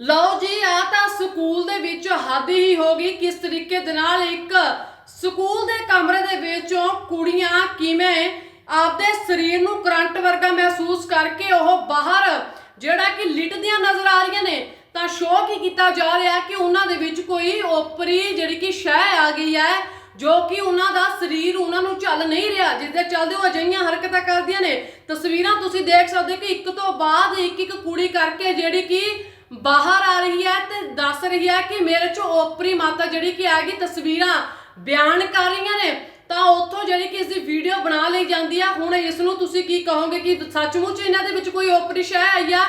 ਲਓ ਜੀ ਆ ਤਾਂ ਸਕੂਲ ਦੇ ਵਿੱਚ ਹੱਦ ਹੀ ਹੋ ਗਈ। ਕਿਸ ਤਰੀਕੇ ਦੇ ਨਾਲ ਇੱਕ ਸਕੂਲ ਦੇ ਕਮਰੇ ਦੇ ਵਿੱਚੋਂ ਕੁੜੀਆਂ ਕਿਵੇਂ ਆਪਦੇ ਸਰੀਰ ਨੂੰ ਕਰੰਟ ਵਰਗਾ ਮਹਿਸੂਸ ਕਰਕੇ ਉਹ ਬਾਹਰ ਜਿਹੜਾ ਕਿ ਲਿਟਦੀਆਂ ਨਜ਼ਰ ਆ ਰਹੀਆਂ ਨੇ, ਤਾਂ ਸ਼ੋਅ ਕੀ ਕੀਤਾ ਜਾ ਰਿਹਾ ਕਿ ਉਹਨਾਂ ਦੇ ਵਿੱਚ ਕੋਈ ਓਪਰੀ ਜਿਹੜੀ ਕਿ ਸ਼ੈ ਆ ਗਈ ਹੈ, ਜੋ ਕਿ ਉਹਨਾਂ ਦਾ ਸਰੀਰ ਉਹਨਾਂ ਨੂੰ ਚੱਲ ਨਹੀਂ ਰਿਹਾ ਜਿਸ ਦੇ ਚੱਲਦੇ ਉਹ ਅਜਿਹੀਆਂ ਹਰਕਤਾਂ ਕਰਦੀਆਂ ਨੇ। ਤਸਵੀਰਾਂ ਤੁਸੀਂ ਦੇਖ ਸਕਦੇ ਹੋ ਕਿ ਇੱਕ ਤੋਂ ਬਾਅਦ ਇੱਕ ਇੱਕ ਕੁੜੀ ਕਰਕੇ ਜਿਹੜੀ ਕਿ ਬਾਹਰ ਆ ਰਹੀ ਹੈ ਤੇ ਦੱਸ ਰਹੀ ਹੈ ਕਿ ਮੇਰੇ ਚ ਓਪਰੀ ਮਾਤਾ ਜਿਹੜੀ ਕਿ ਆ ਗਈ ਤਸਵੀਰਾਂ ਬਿਆਨ ਕਰ ਰਹੀਆਂ ਨੇ, ਤਾਂ ਉੱਥੋਂ ਜਿਹੜੀ ਕਿ ਇਸ ਦੀ ਵੀਡੀਓ ਬਣਾ ਲਈ ਜਾਂਦੀ ਆ। ਹੁਣ ਇਸ ਨੂੰ ਤੁਸੀਂ ਕੀ ਕਹੋਗੇ ਕਿ ਸੱਚਮੁੱਚ ਇਹਨਾਂ ਦੇ ਵਿੱਚ ਕੋਈ ਓਪਰੀ ਸ਼ੈ ਆਈ ਆ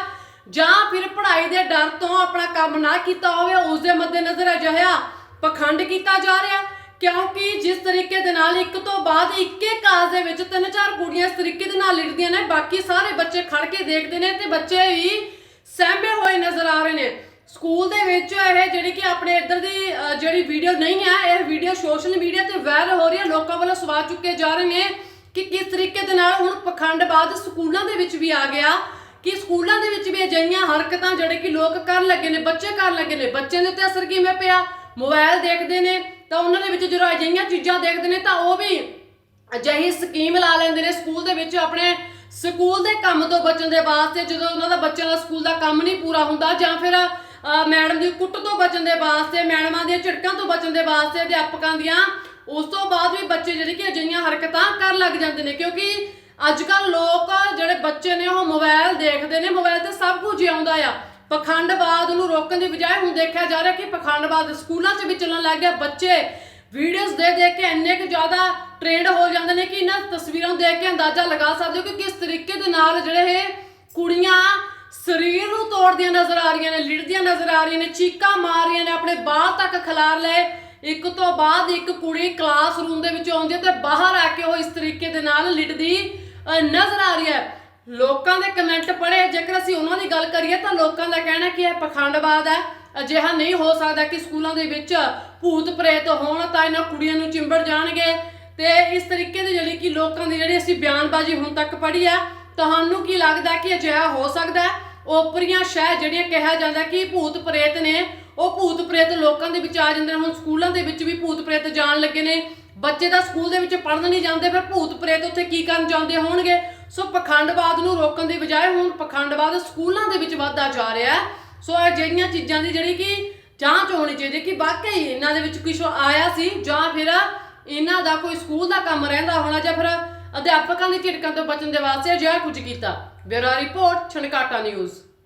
ਜਾਂ ਫਿਰ ਪੜ੍ਹਾਈ ਦੇ ਡਰ ਤੋਂ ਆਪਣਾ ਕੰਮ ਨਾ ਕੀਤਾ ਹੋਵੇ, ਉਸ ਦੇ ਮੱਦੇਨਜ਼ਰ ਅਜਿਹਾ ਪਖੰਡ ਕੀਤਾ ਜਾ ਰਿਹਾ ਕਿਉਂਕਿ ਜਿਸ ਤਰੀਕੇ ਦੇ ਨਾਲ ਇੱਕ ਤੋਂ ਬਾਅਦ ਇੱਕੇ ਕਾਸ ਦੇ ਵਿੱਚ ਤਿੰਨ ਚਾਰ ਕੁੜੀਆਂ ਇਸ ਤਰੀਕੇ ਦੇ ਨਾਲ ਲਿਟਦੀਆਂ ਨੇ, ਬਾਕੀ ਸਾਰੇ ਬੱਚੇ ਖੜ ਕੇ ਦੇਖਦੇ ਨੇ ਤੇ ਬੱਚੇ ਵੀ ਸਹਿਮੇ ਹੋਏ ਨਜ਼ਰ ਆ ਰਹੇ ਨੇ। ਸਕੂਲ ਦੇ ਵਿੱਚ ਇਹ ਜਿਹੜੀ ਕਿ ਆਪਣੇ ਇੱਧਰ ਦੀ ਜਿਹੜੀ ਵੀਡੀਓ ਨਹੀਂ ਹੈ ਇਹ ਵੀਡੀਓ ਸੋਸ਼ਲ ਮੀਡੀਆ ਤੇ ਵਾਇਰਲ ਹੋ ਰਹੀ ਹੈ। ਲੋਕਾਂ ਵੱਲੋਂ ਸਵਾਲ ਚੁੱਕੇ ਜਾ ਰਹੇ ਨੇ ਕਿ ਕਿਸ ਤਰੀਕੇ ਦੇ ਨਾਲ ਹੁਣ ਪਖੰਡਬਾਜ਼ ਸਕੂਲਾਂ ਦੇ ਵਿੱਚ ਵੀ ਆ ਗਿਆ, ਕਿ ਸਕੂਲਾਂ ਦੇ ਵਿੱਚ ਵੀ ਅਜਿਹੀਆਂ ਹਰਕਤਾਂ ਜਿਹੜੇ ਕਿ ਲੋਕ ਕਰਨ ਲੱਗੇ ਨੇ, ਬੱਚੇ ਕਰਨ ਲੱਗੇ ਨੇ। ਬੱਚਿਆਂ ਦੇ ਉੱਤੇ ਅਸਰ ਕਿਵੇਂ ਪਿਆ? ਮੋਬਾਈਲ ਦੇਖਦੇ ਨੇ, ਤਾਂ ਉਹਨਾਂ ਦੇ ਵਿੱਚ ਜਦੋਂ ਅਜਿਹੀਆਂ ਚੀਜ਼ਾਂ ਦੇਖਦੇ ਨੇ, ਤਾਂ ਉਹ ਵੀ ਅਜਿਹੀ ਸਕੀਮ ਲਾ ਲੈਂਦੇ ਨੇ। ਸਕੂਲ ਦੇ ਵਿੱਚ ਆਪਣੇ ਸਕੂਲ ਦੇ ਕੰਮ ਤੋਂ ਬਚਣ ਦੇ ਵਾਸਤੇ, ਜਦੋਂ ਉਹਨਾਂ ਦਾ ਬੱਚਿਆਂ ਦਾ ਸਕੂਲ ਦਾ ਕੰਮ ਨਹੀਂ ਪੂਰਾ ਹੁੰਦਾ ਜਾਂ ਫਿਰ ਮੈਡਮ ਦੀ ਕੁੱਟ ਤੋਂ ਬਚਣ ਦੇ ਵਾਸਤੇ, ਮੈਡਮਾਂ ਦੀਆਂ ਝਿੜਕਾਂ ਤੋਂ ਬਚਣ ਦੇ ਵਾਸਤੇ ਅਧਿਆਪਕਾਂ ਦੀਆਂ, ਉਸ ਤੋਂ ਬਾਅਦ ਵੀ ਬੱਚੇ ਜਿਹੜੇ ਕਿ ਅਜਿਹੀਆਂ ਹਰਕਤਾਂ ਕਰਨ ਲੱਗ ਜਾਂਦੇ ਨੇ, ਕਿਉਂਕਿ ਅੱਜ ਕੱਲ ਲੋਕ ਜਿਹੜੇ ਬੱਚੇ ਨੇ ਉਹ ਮੋਬਾਈਲ ਦੇਖਦੇ ਨੇ ਮੋਬਾਈਲ ਤੇ ਸਭ ਕੁਝ ਆਉਂਦਾ ਆ। ਪਖੰਡਵਾਦ ਨੂੰ ਰੋਕਣ ਦੀ ਬਜਾਏ ਹੁਣ ਦੇਖਿਆ ਜਾ ਰਿਹਾ ਕਿ ਪਖੰਡਵਾਦ ਸਕੂਲਾਂ 'ਚ ਵੀ ਚੱਲਣ ਲੱਗ ਗਿਆ, ਬੱਚੇ ਵੀਡੀਓਜ਼ ਦੇ ਦੇਖ ਕੇ ਇੰਨੇ ਕੁ ਜ਼ਿਆਦਾ ਟ੍ਰੈਂਡ ਹੋ ਜਾਂਦੇ ਨੇ ਕਿ ਇਹਨਾਂ ਤਸਵੀਰਾਂ ਨੂੰ ਦੇਖ ਕੇ ਅੰਦਾਜ਼ਾ ਲਗਾ ਸਕਦੇ ਹੋ ਕਿ ਕਿਸ ਤਰੀਕੇ ਦੇ ਨਾਲ ਜਿਹੜੇ ਇਹ ਕੁੜੀਆਂ ਸਰੀਰ ਨੂੰ ਤੋੜਦੀਆਂ ਨਜ਼ਰ ਆ ਰਹੀਆਂ ਨੇ, ਲਿੜਦੀਆਂ ਨਜ਼ਰ ਆ ਰਹੀਆਂ ਨੇ, ਚੀਕਾਂ ਮਾਰ ਰਹੀਆਂ ਨੇ, ਆਪਣੇ ਬਾਹਰ ਤੱਕ ਖਿਲਾਰ ਲਏ। ਇੱਕ ਤੋਂ ਬਾਅਦ ਇੱਕ ਕੁੜੀ ਕਲਾਸਰੂਮ ਦੇ ਵਿੱਚ ਆਉਂਦੀ ਹੈ ਤੇ ਬਾਹਰ ਆ ਕੇ ਉਹ ਇਸ ਤਰੀਕੇ ਦੇ ਨਾਲ ਲਿਟਦੀ ਨਜ਼ਰ ਆ ਰਹੀ ਹੈ। ਲੋਕਾਂ ਦੇ ਕਮੈਂਟ ਪੜ੍ਹੇ, ਜੇਕਰ ਅਸੀਂ ਉਹਨਾਂ ਦੀ ਗੱਲ ਕਰੀਏ ਤਾਂ ਲੋਕਾਂ ਦਾ ਕਹਿਣਾ ਕਿ ਇਹ ਪਖੰਡਵਾਦ ਹੈ। ਅਜਿਹਾ ਨਹੀਂ ਹੋ ਸਕਦਾ ਕਿ ਸਕੂਲਾਂ ਦੇ ਵਿੱਚ ਭੂਤ ਪ੍ਰੇਤ ਹੋਣ। ਤਾਂ ਇਹਨਾਂ ਕੁੜੀਆਂ ਨੂੰ ਚਿੰਬੜ ਜਾਣਗੇ ਤੇ ਇਸ ਤਰੀਕੇ ਦੀ ਜਿਹੜੀ ਕਿ ਲੋਕਾਂ ਦੀ ਜਿਹੜੀ ਅਸੀਂ ਬਿਆਨਬਾਜ਼ੀ ਹੁਣ ਤੱਕ ਪੜ੍ਹੀ ਹੈ ਤੁਹਾਨੂੰ ਕੀ ਲੱਗਦਾ ਕਿ ਅਜਿਹਾ ਹੋ ਸਕਦਾ? ਹੈ ਓਪਰੀਆਂ ਸ਼ਹਿ ਜਿਹੜੀਆਂ ਕਿਹਾ ਜਾਂਦਾ ਕਿ ਭੂਤ ਪ੍ਰੇਤ ਨੇ, ਉਹ ਭੂਤ ਪ੍ਰੇਤ ਲੋਕਾਂ ਦੇ ਵਿੱਚ ਆ ਜਾਂਦੇ ਨੇ, ਹੁਣ ਸਕੂਲਾਂ ਦੇ ਵਿੱਚ ਵੀ ਭੂਤ ਪ੍ਰੇਤ ਜਾਣ ਲੱਗੇ ਨੇ। ਬੱਚੇ ਤਾਂ ਸਕੂਲ ਦੇ ਵਿੱਚ ਪੜ੍ਹਨ ਨਹੀਂ ਜਾਂਦੇ, ਫਿਰ ਭੂਤ ਪ੍ਰੇਤ ਉੱਥੇ ਕੀ ਕਰਨ ਜਾਂਦੇ ਹੋਣਗੇ? ਸੋ ਪਖੰਡਵਾਦ ਨੂੰ ਰੋਕਣ ਦੀ ਬਜਾਏ ਹੁਣ ਪਖੰਡਵਾਦ ਸਕੂਲਾਂ ਦੇ ਵਿੱਚ ਵੱਧਦਾ ਜਾ ਰਿਹਾ। ਸੋ ਇਹ ਜਿਹੜੀਆਂ ਚੀਜ਼ਾਂ ਦੀ ਜਿਹੜੀ ਕਿ ਜਾਂਚ ਹੋਣੀ ਚਾਹੀਦੀ ਕਿ ਵਾਕਈ ਇਹਨਾਂ ਦੇ ਵਿੱਚ ਕੁਝ ਆਇਆ ਸੀ ਜਾਂ ਫਿਰ ਇਹਨਾਂ ਦਾ ਕੋਈ ਸਕੂਲ ਦਾ ਕੰਮ ਰਹਿੰਦਾ ਹੋਣਾ ਜਾਂ ਫਿਰ ਅਧਿਆਪਕਾਂ ਦੀ ਝਿੜਕਾਂ ਤੋਂ ਬਚਣ ਦੇ ਵਾਸਤੇ ਅਜਿਹਾ ਕੁਝ ਕੀਤਾ। Bureau report, Chhankata news.